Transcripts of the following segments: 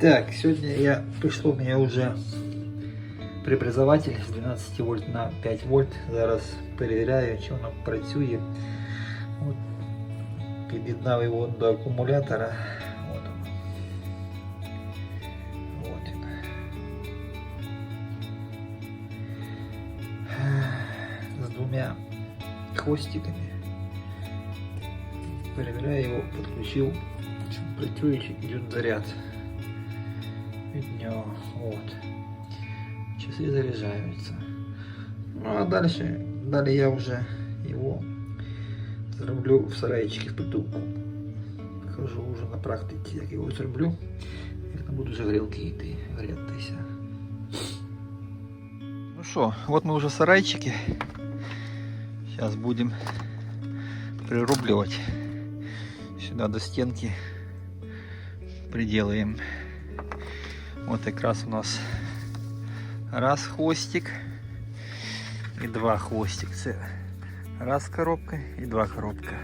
Так, сегодня я пришло у меня уже преобразователь з 12 вольт на 5 вольт. Зараз перевіряю, чи воно працює. От, під'єднав його до акумулятора. От воно. От він. З двома хвостиками. Перевіряю його, підключив. Чи працює, чи йде заряд від нього. От. Часи заряджаються. Ну а далі, далі я вже його зроблю в сарайчикі в притулку. Покажу вже на практиці, як його зроблю. Як там будуть вже грілки йти, грітися. Ну що, от ми вже в сарайчике. Зараз будемо прирублювати. Сюди до стінки приделаем. Вот как раз у нас раз хвостик и два хвостик. Це раз коробка и два коробка.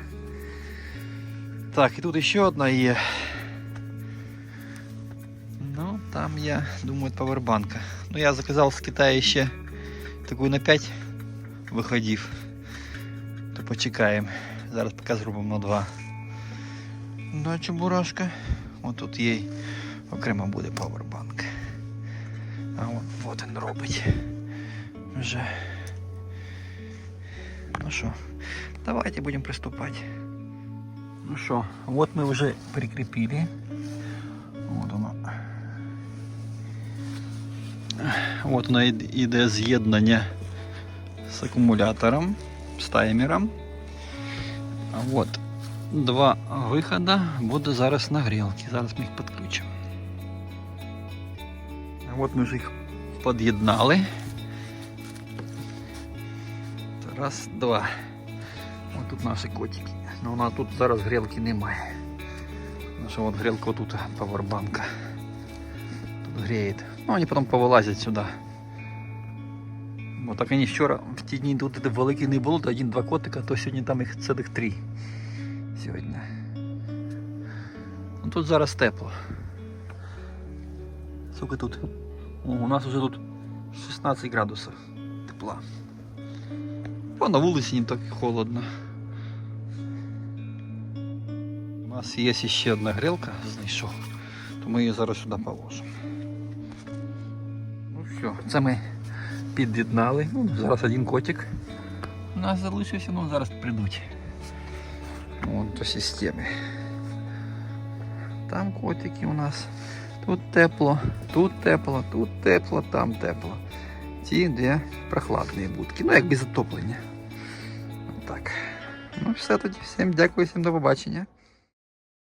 Так, и тут еще одна є. Ну, там я думаю павербанка. Ну, я заказал с Китая ще таку на 5 виходів. То почекаємо. Зараз поки зробимо на 2. Да, чебурашка. От тут їй окремо буде павербанк. А от, от він робить. Вже. Ну що, давайте будемо приступати. Ну що, от ми вже прикріпили. От воно. От воно іде- іде з'єднання з акумулятором, з таймером. А от два виходи буде зараз на грілки. Зараз ми їх підключимо. От ми вже їх під'єднали. Раз, два. Ось тут наші котики. Ну у нас тут зараз грілки немає. Наша от грілка тут павербанка. Тут греет. Ну вони потім повилазять сюди. Бо так вони вчора в ті дні тут великих не було, то один-два котика, то сьогодні там їх цілих три сьогодні. Ну, тут зараз тепло. Сколько тут? У нас вже тут 16 градусів тепла. Бо на вулиці не так холодно. У нас є ще одна грілка, знайшов, то ми її зараз сюди положимо. Ну все, це ми під'єднали. Ну, зараз один котик. У нас залишився, ну зараз прийдуть. Вон до системи. Там котики у нас. Тут тепло, тут тепло, тут тепло, там тепло. Ті, де прохладні будки. Ну, як без отоплення. Так. Ну, все тоді. Всім дякую, всім до побачення.